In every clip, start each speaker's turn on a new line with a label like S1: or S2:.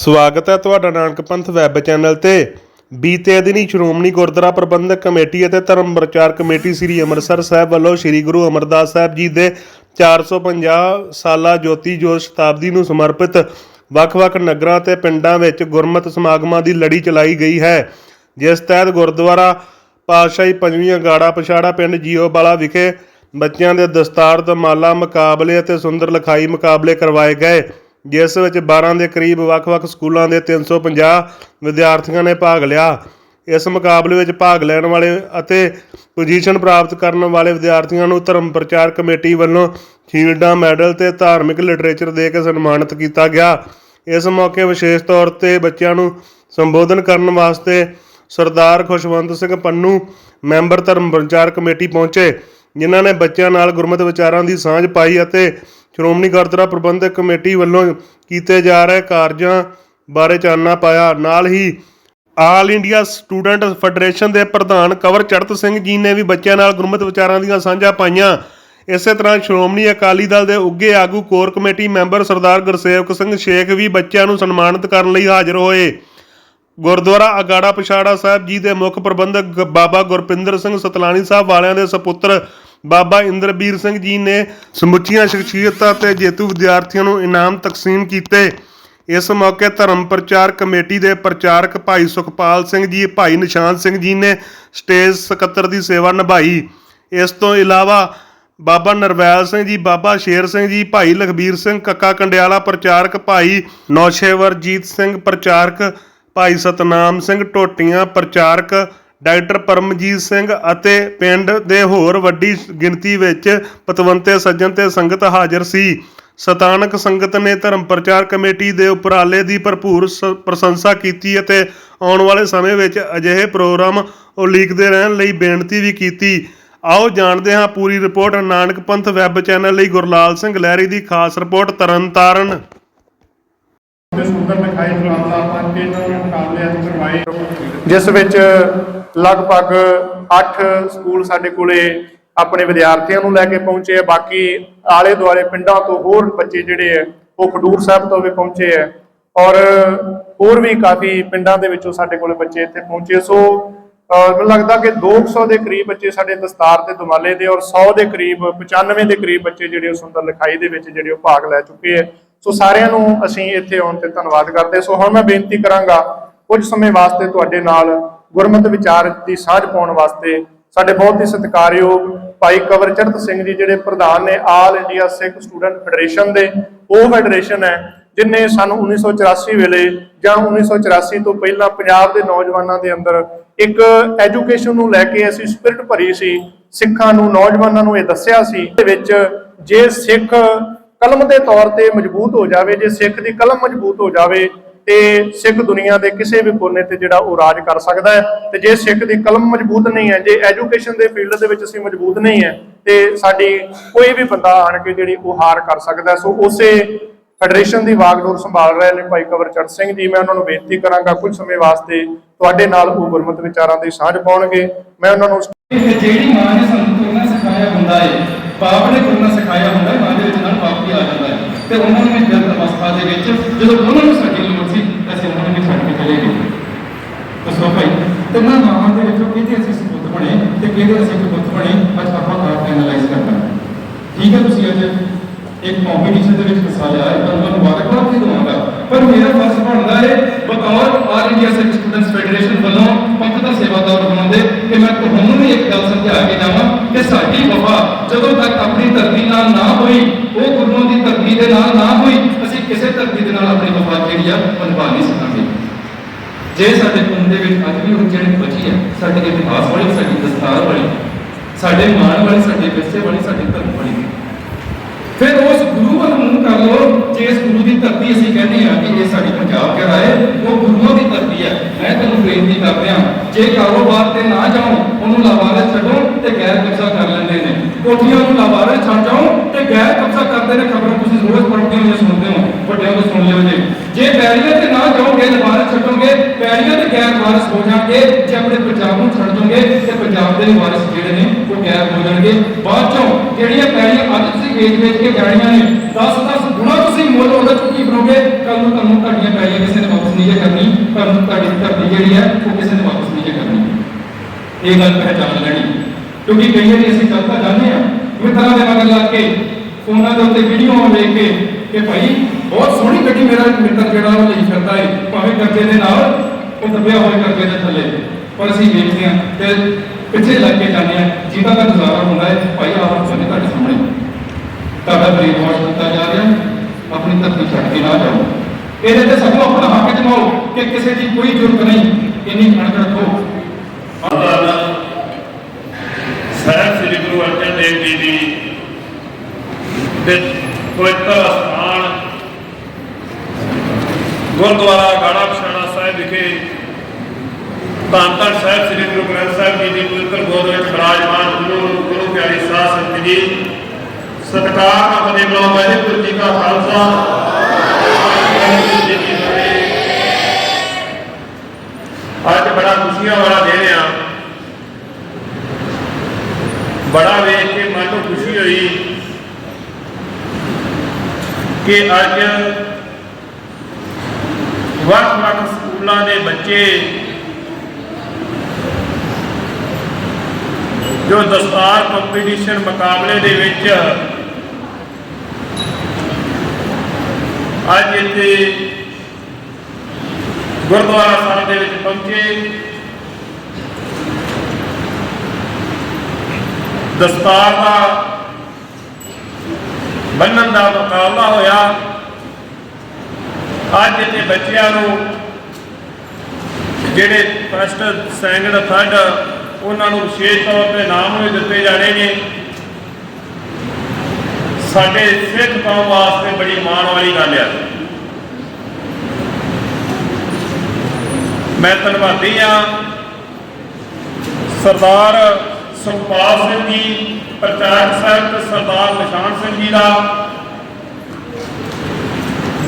S1: ਸਵਾਗਤ ਹੈ ਤੁਹਾਡਾ ਨਾਨਕ ਪੰਥ ਵੈਬ ਚੈਨਲ ਤੇ। ਬੀਤੇ ਦਿਨੀ ਸ਼੍ਰੋਮਣੀ ਗੁਰਦੁਆਰਾ ਪ੍ਰਬੰਧਕ ਕਮੇਟੀ ਅਤੇ ਧਰਮ ਪ੍ਰਚਾਰ ਕਮੇਟੀ ਸ੍ਰੀ ਅੰਮ੍ਰਿਤਸਰ ਸਾਹਿਬ ਵੱਲੋਂ ਸ੍ਰੀ ਗੁਰੂ ਅਮਰਦਾਸ ਸਾਹਿਬ ਜੀ ਦੇ 450 ਸਾਲਾ ਜੋਤੀ ਜੋਤ ਸ਼ਤਾਬਦੀ ਨੂੰ ਸਮਰਪਿਤ ਵੱਖ-ਵੱਖ ਨਗਰਾਂ ਤੇ ਪਿੰਡਾਂ ਵਿੱਚ ਗੁਰਮਤ ਸਮਾਗਮਾਂ ਦੀ ਲੜੀ ਚਲਾਈ ਗਈ ਹੈ। ਜਿਸ ਤਹਿਤ ਗੁਰਦੁਆਰਾ ਪਾਤਸ਼ਾਹੀ ਪੰਜਵੀਂ ਅਗਾੜਾ ਪਛਾੜਾ ਪਿੰਡ ਜੀਓਵਾਲਾ ਵਿਖੇ ਬੱਚਿਆਂ ਦੇ ਦਸਤਾਰ ਦਮਾਲਾ ਮੁਕਾਬਲੇ ਅਤੇ ਸੁੰਦਰ ਲਿਖਾਈ ਮੁਕਾਬਲੇ ਕਰਵਾਏ ਗਏ। ਜਿਸ ਵਿੱਚ 12 ਦੇ ਕਰੀਬ ਵੱਖ-ਵੱਖ ਸਕੂਲਾਂ ਦੇ 350 ਵਿਦਿਆਰਥੀਆਂ ਨੇ ਭਾਗ ਲਿਆ। ਇਸ ਮੁਕਾਬਲੇ ਵਿੱਚ ਭਾਗ ਲੈਣ ਵਾਲੇ ਅਤੇ ਪੋਜੀਸ਼ਨ ਪ੍ਰਾਪਤ ਕਰਨ ਵਾਲੇ ਵਿਦਿਆਰਥੀਆਂ ਨੂੰ ਧਰਮ ਪ੍ਰਚਾਰ ਕਮੇਟੀ ਵੱਲੋਂ ਸ਼ੀਲਡਾਂ ਮੈਡਲ ਤੇ ਧਾਰਮਿਕ ਲਿਟਰੇਚਰ ਦੇ ਕੇ ਸਨਮਾਨਿਤ ਕੀਤਾ ਗਿਆ। ਇਸ ਮੌਕੇ ਵਿਸ਼ੇਸ਼ ਤੌਰ ਤੇ ਬੱਚਿਆਂ ਨੂੰ ਸੰਬੋਧਨ ਕਰਨ ਵਾਸਤੇ ਸਰਦਾਰ ਖੁਸ਼ਵੰਤ ਸਿੰਘ ਪੰਨੂ, ਮੈਂਬਰ ਧਰਮ ਪ੍ਰਚਾਰ ਕਮੇਟੀ ਪਹੁੰਚੇ, ਜਿਨ੍ਹਾਂ ਨੇ ਬੱਚਿਆਂ ਨਾਲ ਗੁਰਮਤਿ ਵਿਚਾਰਾਂ ਦੀ ਸਾਂਝ ਪਾਈ ਅਤੇ ਸ਼੍ਰੋਮਣੀ ਗੁਰਦੁਆਰਾ ਪ੍ਰਬੰਧਕ ਕਮੇਟੀ ਵੱਲੋਂ ਕੀਤੇ ਜਾ ਰਹੇ ਕਾਰਜਾਂ ਬਾਰੇ ਚਾਨਣਾ ਪਾਇਆ। ਨਾਲ ਹੀ ਆਲ ਇੰਡੀਆ ਸਟੂਡੈਂਟ ਫੈਡਰੇਸ਼ਨ ਦੇ ਪ੍ਰਧਾਨ ਕਵਰ ਚੜਤ ਸਿੰਘ ਜੀ ਨੇ ਵੀ ਬੱਚਿਆਂ ਨਾਲ ਗੁਰਮਤਿ ਵਿਚਾਰਾਂ ਦੀਆਂ ਸਾਂਝਾਂ ਪਾਈਆਂ। ਇਸੇ ਤਰ੍ਹਾਂ ਸ਼੍ਰੋਮਣੀ ਅਕਾਲੀ ਦਲ ਦੇ ਉੱਗੇ ਆਗੂ core committee member Sardar Gursewak Singh Shekh ਵੀ ਬੱਚਿਆਂ ਨੂੰ ਸਨਮਾਨਿਤ ਕਰਨ ਲਈ ਹਾਜ਼ਰ ਹੋਏ। ਗੁਰਦੁਆਰਾ ਅਗਾੜਾ ਪਛਾੜਾ ਸਾਹਿਬ ਜੀ ਦੇ ਮੁੱਖ ਪ੍ਰਬੰਧਕ ਗ- ਬਾਬਾ ਗੁਰਪਿੰਦਰ ਸਿੰਘ ਸਤਲਾਣੀ ਸਾਹਿਬ ਵਾਲਿਆਂ ਦੇ ਸੁਪੁੱਤਰ ਬਾਬਾ ਇੰਦਰਬੀਰ ਸਿੰਘ ਜੀ ਨੇ ਸਮੁੱਚੀਆਂ ਸ਼ਖਸੀਅਤਾਂ ਤੇ ਜੇਤੂ ਵਿਦਿਆਰਥੀਆਂ ਨੂੰ ਇਨਾਮ ਤਕਸੀਮ ਕੀਤੇ। ਇਸ ਮੌਕੇ ਧਰਮ ਪ੍ਰਚਾਰ ਕਮੇਟੀ ਦੇ ਪ੍ਰਚਾਰਕ ਭਾਈ ਸੁਖਪਾਲ ਸਿੰਘ ਜੀ, ਭਾਈ ਨਿਸ਼ਾਨ ਸਿੰਘ ਜੀ ਨੇ ਸਟੇਜ ਸਕੱਤਰ ਦੀ ਸੇਵਾ ਨਿਭਾਈ। ਇਸ ਤੋਂ ਇਲਾਵਾ ਬਾਬਾ ਨਰਵੈਲ ਸਿੰਘ ਜੀ, ਬਾਬਾ ਸ਼ੇਰ ਸਿੰਘ ਜੀ, ਭਾਈ ਲਖਬੀਰ ਸਿੰਘ, ਕੱਕਾ ਕੰਡਿਆਲਾ ਪ੍ਰਚਾਰਕ ਭਾਈ ਨੌਸ਼ੇਵਰਜੀਤ ਸਿੰਘ, ਪ੍ਰਚਾਰਕ ਭਾਈ ਸਤਨਾਮ ਸਿੰਘ, ਟੋਟੀਆਂ ਪ੍ਰਚਾਰਕ ਡਾਕਟਰ ਪਰਮਜੀਤ ਸਿੰਘ ਅਤੇ ਪਿੰਡ ਦੇ ਹੋਰ ਵੱਡੀ ਗਿਣਤੀ ਵਿੱਚ ਪਤਵੰਤੇ ਸੱਜਣ ਤੇ ਸੰਗਤ ਹਾਜ਼ਰ ਸੀ। ਸਥਾਨਕ ਸੰਗਤ ਨੇ ਧਰਮ ਪ੍ਰਚਾਰ ਕਮੇਟੀ ਦੇ ਉਪਰਾਲੇ ਦੀ ਭਰਪੂਰ ਸ- ਪ੍ਰਸ਼ੰਸਾ ਕੀਤੀ ਅਤੇ ਆਉਣ ਵਾਲੇ ਸਮੇਂ ਵਿੱਚ ਅਜਿਹੇ ਪ੍ਰੋਗਰਾਮ ਉਲੀਕਦੇ ਰਹਿਣ ਲਈ ਬੇਨਤੀ ਵੀ ਕੀਤੀ। ਆਓ ਜਾਣਦੇ ਹਾਂ ਪੂਰੀ ਰਿਪੋਰਟ ਨਾਨਕ ਪੰਥ ਵੈਬ ਚੈਨਲ ਲਈ ਗੁਰਲਾਲ ਸਿੰਘ ਲਹਿਰੀ ਦੀ ਖਾਸ ਰਿਪੋਰਟ ਤਰਨਤਾਰਨ
S2: ਤੇ ਸੁੰਦਰ ਦਿਖਾਈ ਮੁਕਾਬਲਾ ਆਪਾਂ ਤਿੰਨ ਮੁਕਾਬਲੇ ਅੱਜ ਕਰਵਾਏ ਜਿਸ ਵਿੱਚ ਲਗਭਗ 8 ਸਕੂਲ ਸਾਡੇ ਕੋਲੇ ਆਪਣੇ ਵਿਦਿਆਰਥੀਆਂ ਨੂੰ ਲੈ ਕੇ ਪਹੁੰਚੇ ਆ। ਬਾਕੀ ਆਲੇ ਦੁਆਲੇ ਪਿੰਡਾਂ ਤੋਂ ਹੋਰ ਬੱਚੇ ਜਿਹੜੇ ਆ, ਉਹ ਖਡੂਰ ਸਾਹਿਬ ਤੋਂ ਵੀ ਪਹੁੰਚੇ ਆ। ਔਰ ਹੋਰ ਵੀ ਕਾਫੀ ਪਿੰਡਾਂ ਦੇ ਵਿੱਚੋਂ ਸਾਡੇ ਕੋਲੇ ਬੱਚੇ ਇੱਥੇ ਪਹੁੰਚੇ। ਸੋ ਮੈਨੂੰ ਲੱਗਦਾ ਕਿ 200 ਦੇ ਕਰੀਬ ਬੱਚੇ ਸਾਡੇ ਦਸਤਾਰ ਤੇ ਦੁਮਾਲੇ ਦੇ ਔਰ 100 ਦੇ ਕਰੀਬ 95 ਦੇ ਕਰੀਬ ਬੱਚੇ ਜਿਹੜੇ ਸੁੰਦਰ ਲਿਖਾਈ ਦੇ ਵਿੱਚ ਜਿਹੜੇ ਉਹ ਭਾਗ ਲੈ ਚੁੱਕੇ ਆ। ਸੋ ਸਾਰਿਆਂ ਨੂੰ ਅਸੀਂ ਇੱਥੇ ਆਉਣ ਤੇ ਧੰਨਵਾਦ ਕਰਦੇ ਸੋ ਹੁਣ ਮੈਂ ਬੇਨਤੀ ਕਰਾਂਗਾ, ਕੁਝ ਸਮੇਂ ਵਾਸਤੇ ਤੁਹਾਡੇ ਨਾਲ ਗੁਰਮਤਿ ਵਿਚਾਰ ਦੀ ਸਾਂਝ ਪਾਉਣ ਵਾਸਤੇ ਸਾਡੇ ਬਹੁਤ ਹੀ ਸਤਿਕਾਰਯੋਗ ਭਾਈ ਕਵਰਚਰਤ ਸਿੰਘ ਜੀ, ਜਿਹੜੇ ਪ੍ਰਧਾਨ ਨੇ all India Sikh student federation ਦੇ, ਉਹ ਫੈਡਰੇਸ਼ਨ ਹੈ, ਜਿਨੇ ਸਾਨੂੰ 1984 ਵੇਲੇ ਜਾਂ 1984 ਤੋਂ ਪਹਿਲਾਂ ਪੰਜਾਬ ਦੇ ਨੌਜਵਾਨਾਂ ਦੇ ਅੰਦਰ ਇੱਕ ਐਜੂਕੇਸ਼ਨ ਨੂੰ ਲੈ ਕੇ ਅਸੀਂ ਸਪਿਰਿਟ ਭਰੀ ਸੀ, ਸਿੱਖਾਂ ਨੂੰ, ਨੌਜਵਾਨਾਂ ਨੂੰ ਇਹ ਦੱਸਿਆ ਸੀ, ਦੇ ਵਿੱਚ ਜੇ ਸਿੱਖ ਕਲਮ ਦੇ ਤੌਰ ਤੇ ਮਜ਼ਬੂਤ ਹੋ ਜਾਵੇ, ਜੇ ਸਿੱਖ ਦੀ ਕਲਮ ਮਜ਼ਬੂਤ ਹੋ ਜਾਵੇ, ਤੇ ਸਿੱਖ ਦੁਨੀਆ ਦੇ ਕਿਸੇ ਵੀ ਕੋਨੇ ਤੇ ਜਿਹੜਾ ਉਹ ਰਾਜ ਕਰ ਸਕਦਾ ਹੈ। ਤੇ ਜੇ ਸਿੱਖ ਦੀ ਕਲਮ ਮਜ਼ਬੂਤ ਨਹੀਂ ਹੈ, ਜੇ ਐਜੂਕੇਸ਼ਨ ਦੇ ਫੀਲਡ ਦੇ ਵਿੱਚ ਅਸੀਂ ਮਜ਼ਬੂਤ ਨਹੀਂ ਹੈ, ਤੇ ਸਾਡੀ ਕੋਈ ਵੀ ਬੰਦਾ ਆਣ ਕੇ ਜਿਹੜੀ ਉਹ ਹਾਰ ਕਰ ਸਕਦਾ ਸੋ ਉਸੇ ਫੈਡਰੇਸ਼ਨ ਦੀ ਵਾਗਡੋਰ ਸੰਭਾਲ ਰਹੇ ਨੇ ਭਾਈ ਕਵਰਚੰਦ ਸਿੰਘ ਜੀ। ਮੈਂ ਉਹਨਾਂ ਨੂੰ ਬੇਨਤੀ ਕਰਾਂਗਾ, ਕੁਝ ਸਮੇਂ ਵਾਸਤੇ ਤੁਹਾਡੇ ਨਾਲ ਉਹ ਗੁਰਮਤਿ ਵਿਚਾਰਾਂ ਦੀ ਸਾਂਝ ਪਾਉਣਗੇ। ਮੈਂ ਉਹਨਾਂ ਨੂੰ
S3: ਜਿਹੜੀ ਮਾਂ ਨੇ ਸਾਨੂੰ ਤੁਰਨਾ ਸਿਖਾਇਆ ਹੁੰਦਾ ਹੈ ਬਾਪ ਨੇ ਤੁਰਨਾ ਸਿਖਾਇਆ ਹੁੰਦਾ ਹੈ ਮਾਂ ਦੇ ਵਿੱਚ ਨਾਲ ਬਾਪ ਵੀ ਆ ਜਾਂਦਾ ਹੈ ਤੇ ਉਹਨਾਂ ਨੂੰ ਇਸ ਜਨਮ ਅਵਸਥਾ ਦੇ ਵਿੱਚ, ਜਦੋਂ ਉਹਨਾਂ ਨੂੰ ਸਾਡੀ ਲੋੜ ਸੀ, ਅਸੀਂ ਉਹਨਾਂ ਨੂੰ ਵੀ ਛੱਡ ਕੇ ਚਲੇ ਗਏ। ਦੱਸੋ ਭਾਈ ਤੇ ਨਾ ਦੇ ਵਿੱਚੋਂ ਕਿਹਦੇ ਅਸੀਂ ਸਬੂਤ ਬਣੇ ਤੇ ਕਿਹਦੇ ਅਸੀਂ ਕਬੂਤ ਬਣੇ, ਅੱਜ ਆਪਾਂ ਆਪ ਐਨਾਲਾਈਜ਼ ਕਰਨਾ। ਠੀਕ ਹੈ ਤੁਸੀਂ ਅੱਜ ਇੱਕ ਕੰਪੀਟੀਸ਼ਨ ਦੇ ਵਿੱਚ ਹਿੱਸਾ ਲਿਆ ਹੈ, ਤੁਹਾਨੂੰ ਮੁਬਾਰਕਬਾਦ ਵੀ ਦਵਾਂਗਾ। ਪਰ ਮੇਰਾ ਫਰਜ਼ ਬਣਦਾ ਹੈ, ਬਤੌਰ all India Sikh students federation ਵੱਲੋਂ ਪੰਥ ਦਾ ਸੇਵਾਦਾਰ ਹੋਣ ਕਿ ਮੈਂ ਤੁਹਾਨੂੰ ਵੀ ਇੱਕ ਗੱਲ ਸਮਝਾ ਕੇ ਜਾਵਾਂ ਕਿ ਸਾਡੀ ਵਫਾ ਜਦੋਂ ਤੱਕ ਆਪਣੀ ਧਰਤੀ ਨਾਲ ਨਾ ਹੋਈ, ਉਹ ਗੁਰੂਆਂ ਦੇ ਨਾਲ ਨਾ ਹੋਈ, ਅਸੀਂ ਕਿਸੇ ਧਰਤੀ ਦੇ ਨਾਲ ਆਪਣੀ ਵਫਾ ਜਿਹੜੀ ਆ ਨਿਭਾ ਨਹੀਂ ਸਕਾਂਗੇ। ਜੇ ਸਾਡੇ ਖੂਨ ਦੇ ਵਿੱਚ ਅੱਜ ਵੀ ਉਹ ਜਿਹੜੀ ਬਚੀ ਹੈ, ਸਾਡੇ ਇਤਿਹਾਸ ਵਾਲੀ, ਸਾਡੀ ਦਸਤਾਰ ਵਾਲੀ, ਸਾਡੇ ਮਾਣ ਵਾਲੀ, ਸਾਡੇ ਵਿਰਸੇ ਵਾਲੀ, ਸਾਡੇ ਧਰਮ ਵਾਲੀ ਫਿਰ ਉਸ ਗੁਰੂ ਵੱਲ ਮੂੰਹ ਕਰ ਲਓ, ਜੇ ਇਸ ਗੁਰੂ ਦੀ ਧਰਤੀ ਅਸੀਂ ਕਹਿੰਦੇ ਆ ਕਿ ਇਹ ਸਾਡੀ ਪੰਜਾਬ ਕਰਾਏ ਉਹ ਗੁਰੂਆਂ ਦੀ ਧਰਤੀ ਹੈ। ਮੈਂ ਤੁਹਾਨੂੰ ਬੇਨਤੀ ਕਰਦਿਆਂ ਜੇ ਕਾਰੋਬਾਰ ਤੇ ਨਾ ਜਾਓ, ਉਹਨੂੰ ਲਾਵਾਰਸ ਛੱਡੋ ਤੇ ਗੈਰ ਕਬਜ਼ਾ ਕਰ ਲੈਂਦੇ ਨੇ। ਕੋਠੀਆਂ ਨੂੰ ਲਾਵਾਰਸ ਛੱਡ ਜਾਓ क्या है कब तक करते रहे खबरों को ज़रूरत पड़ती है सुनते हो बड़े को सुन लियो जी जे पैरिया ते ना जाओगे वारस छड़ोगे पैरिया ते गैर वारस हो जाएँगे जे अपने पंजाब ਨੂੰ ਛੱਡ ਦੋਗੇ ਤੇ ਪੰਜਾਬ ਦੇ ਵਾਰਸ ਜਿਹੜੇ ਨੇ ਉਹ ਗੈਰ ਹੋ ਜਾਣਗੇ ਬਾਅਦ ਚੋਂ ਜਿਹੜੀਆਂ ਪੈਰੀਆਂ ਅੱਜ ਤੁਸੀਂ ਵੇਚ ਵੇਚ ਕੇ ਜਾਣੀਆਂ ਨੇ 10-10 ਗੁਣਾ ਤੁਸੀਂ ਮੁੱਲ ਉਹਦਾ ਚੁੱਕੀ ਬਣੋਗੇ ਕੱਲ ਨੂੰ ਤੁਹਾਨੂੰ ਤੁਹਾਡੀਆਂ ਪੈਰੀਆਂ ਕਿਸੇ ਨੇ ਵਾਪਸ ਨਹੀਂ ਕਰਨੀ ਤੁਹਾਨੂੰ ਤੁਹਾਡੀ ਧਰਤੀ ਜਿਹੜੀ ਹੈ ਉਹ ਕਿਸੇ ਨੇ ਵਾਪਸ ਨਹੀਂ ਕਰਨੀ ਇਹ ਗੱਲ ਪਹਿਚਾਨ ਲੈਣੀ ਕਿਉਂਕਿ ਕਈ ਵਾਰੀ ਅਸੀਂ ਗਲਤਾਂ ਜਾਣਦੇ ਆ ਮਿੱਤਰਾਂ ਦੇ ਮਗਰ ਲੱਗ ਕੇ ਫੋਨਾਂ ਦੇ ਉੱਤੇ ਵੀਡੀਓ ਵੇਖ ਕੇ ਕਿ ਭਾਈ ਬਹੁਤ ਸੋਹਣੀ ਗੱਡੀ ਮੇਰਾ ਮਿੱਤਰ ਜਿਹੜਾ ਉਹ ਲਈ ਫਿਰਦਾ ਹੈ ਭਾਵੇਂ ਕਰਜ਼ੇ ਦੇ ਨਾਲ ਉਹ ਦੱਬਿਆ ਹੋਇਆ ਕਰਜ਼ੇ ਦੇ ਥੱਲੇ। ਪਰ ਅਸੀਂ ਵੇਖਦੇ ਹਾਂ ਤੇ ਪਿੱਛੇ ਲੱਗ ਕੇ ਜਾਂਦੇ ਹਾਂ, ਜਿਹਦਾ ਦਾ ਗੁਜ਼ਾਰਾ ਹੁੰਦਾ ਹੈ ਭਾਈ ਆਪ ਤੁਹਾਨੂੰ ਤੁਹਾਡੇ ਸਾਹਮਣੇ। ਤੁਹਾਡਾ ਬ੍ਰੇਨ ਵਾਸ਼ ਕੀਤਾ ਜਾ ਰਿਹਾ ਆਪਣੀ ਧਰਤੀ ਛੱਡ ਕੇ ਨਾ ਜਾਓ। ਇਹਦੇ ਤੇ ਸਭ ਨੂੰ ਆਪਣਾ ਹੱਕ ਜਮਾਓ ਕਿ ਕਿਸੇ ਦੀ ਕੋਈ ਜ਼ਰੂਰਤ ਨਹੀਂ, ਇੰਨੀ ਕਣਕ ਰੱਖੋ
S4: ਸਾਹਿਬ ਸ੍ਰੀ ਗੁਰੂ ਅਰਜਨ ਦੇਵ ਜੀ ਦੀ ਦੇ ਪਵਿੱਤਰ ਸਥਾਨ ਗੁਰਦੁਆਰਾ ਗਾੜਾ ਪਛਾਣਾ ਸਾਹਿਬ ਵਿਖੇ ਧੰਨ ਧੰਨ ਸਾਹਿਬ, ਸ੍ਰੀ ਗੁਰੂ ਗ੍ਰੰਥ ਸਾਹਿਬ ਜੀ ਦੀ ਪਵਿੱਤਰ ਗੋਦ ਵਿੱਚ ਬਿਰਾਜਮਾਨ ਗੁਰੂ ਗੁਰੂ ਪਿਆਰੀ ਸਾਧ ਸੰਗਤ ਜੀ। ਸਤਿਕਾਰ ਨਾਲ ਫਤਿਹ ਬੁਲਾਓ, ਵਾਹਿਗੁਰੂ ਜੀ ਕਾ ਖਾਲਸਾ। ਅੱਜ ਬੜਾ ਖੁਸ਼ੀਆਂ ਵਾਲਾ ਦਿਨ ਆ। ਬੜਾ ਵੇਖ ਕੇ ਮਨ ਨੂੰ ਖੁਸ਼ੀ ਹੋਈ ਕਿ ਅੱਜ ਵੱਖ-ਵੱਖ ਦੇ ਬੱਚੇ ਜੋ ਦਸਤਾਰ ਕੰਪੀਟੀਸ਼ਨ ਮੁਕਾਬਲੇ ਦੇ ਵਿੱਚ ਅੱਜ ਇੱਥੇ ਗੁਰਦੁਆਰਾ ਸਾਹਿਬ ਦੇ ਵਿੱਚ ਪਹੁੰਚੇ। ਦਸਤਾਰ ਦਾ ਬੰਨਣ ਦਾ ਮੁਕਾਬਲਾ ਹੋਇਆ। ਅੱਜ ਇੱਥੇ ਬੱਚਿਆਂ ਨੂੰ ਜਿਹੜੇ ਫਸਟ ਸੈਕਿੰਡ ਥਰਡ ਉਹਨਾਂ ਨੂੰ ਵਿਸ਼ੇਸ਼ ਤੌਰ ਤੇ ਨਾਮ ਵੀ ਦਿੱਤੇ ਜਾਣੇ ਨੇ। ਸਾਡੇ ਸਿੱਖ ਕੌਮ ਵਾਸਤੇ ਬੜੀ ਮਾਣ ਵਾਲੀ ਗੱਲ ਹੈ ਮੈਂ ਧੰਨਵਾਦੀ ਆ ਸਰਦਾਰ ਸੁਖਪਾਲ ਸਿੰਘ ਜੀ, ਪ੍ਰਚਾਰਕ ਸਾਹਿਬ ਤੇ ਸਰਦਾਰ ਨਿਸ਼ਾਨ ਸਿੰਘ ਜੀ ਦਾ,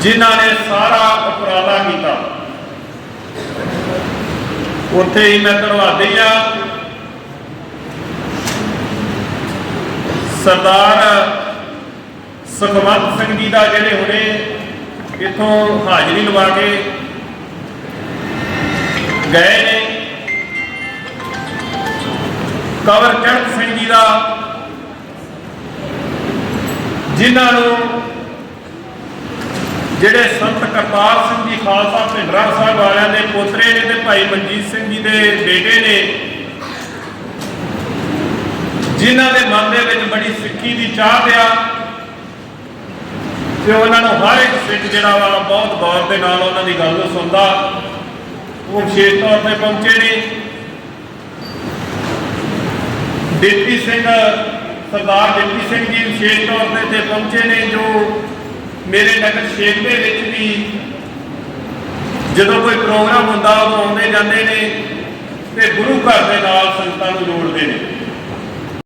S4: ਜਿਨ੍ਹਾਂ ਨੇ ਸਾਰਾ ਉਪਰਾਲਾ ਕੀਤਾ। ਉੱਥੇ ਹੀ ਮੈਂ ਧੰਨਵਾਦੀ ਆ। ਸਰਦਾਰ ਸੁਖਵੰਤ ਸਿੰਘ ਜੀ ਦਾ ਜਿਹੜੇ ਹੁਣੇ ਇਥੋਂ ਹਾਜ਼ਰੀ ਲਵਾ ਕੇ ਗਏ ਨੇ। ਕਵਰ ਚੜ੍ਹ ਸਿੰਘ ਜੀ ਦਾ, ਜਿਨ੍ਹਾਂ ਨੂੰ ਜਿਹੜੇ ਸੰਤ ਕਰਤਾਰ ਸਿੰਘ ਜੀ, ਖਾਲਸਾ ਭਿੰਡਰਾ ਸਾਹਿਬ ਵਾਲਿਆਂ ਦੇ ਪੋਤਰੇ ਨੇ ਤੇ ਭਾਈ ਮਨਜੀਤ ਸਿੰਘ ਜੀ ਦੇ ਬੇਟੇ ਨੇ, ਜਿਨ੍ਹਾਂ ਦੇ ਮਨ ਦੇ ਵਿੱਚ ਬੜੀ ਸਿੱਖੀ ਦੀ ਚਾਹ ਆ ਤੇ ਉਹਨਾਂ ਨੂੰ ਹਰ ਇੱਕ ਸਿੱਖ ਜਿਹੜਾ ਵਾ, ਬਹੁਤ ਗੌਰ ਦੇ ਨਾਲ ਉਹਨਾਂ ਦੀ ਗੱਲ ਸੁਣਦਾ। ਉਹ ਵਿਸ਼ੇਸ਼ ਤੌਰ ਤੇ ਪਹੁੰਚੇ ਨੇ। ਡਿਪਟੀ ਸਿੰਘ, ਸਰਦਾਰ ਡਿਪਟੀ ਸਿੰਘ ਜੀ ਵਿਸ਼ੇਸ਼ ਤੌਰ ਤੇ ਪਹੁੰਚੇ ਨੇ, ਜੋ ਮੇਰੇ ਨਗਰ ਸ਼ੇਖ ਦੇ ਵਿੱਚ ਵੀ ਜਦੋਂ ਕੋਈ ਪ੍ਰੋਗਰਾਮ ਹੁੰਦਾ, ਉਹ ਆਉਂਦੇ ਜਾਂਦੇ ਨੇ ਤੇ ਗੁਰੂ ਘਰ ਦੇ ਨਾਲ ਸੰਗਤਾਂ ਨੂੰ ਜੋੜਦੇ ਨੇ।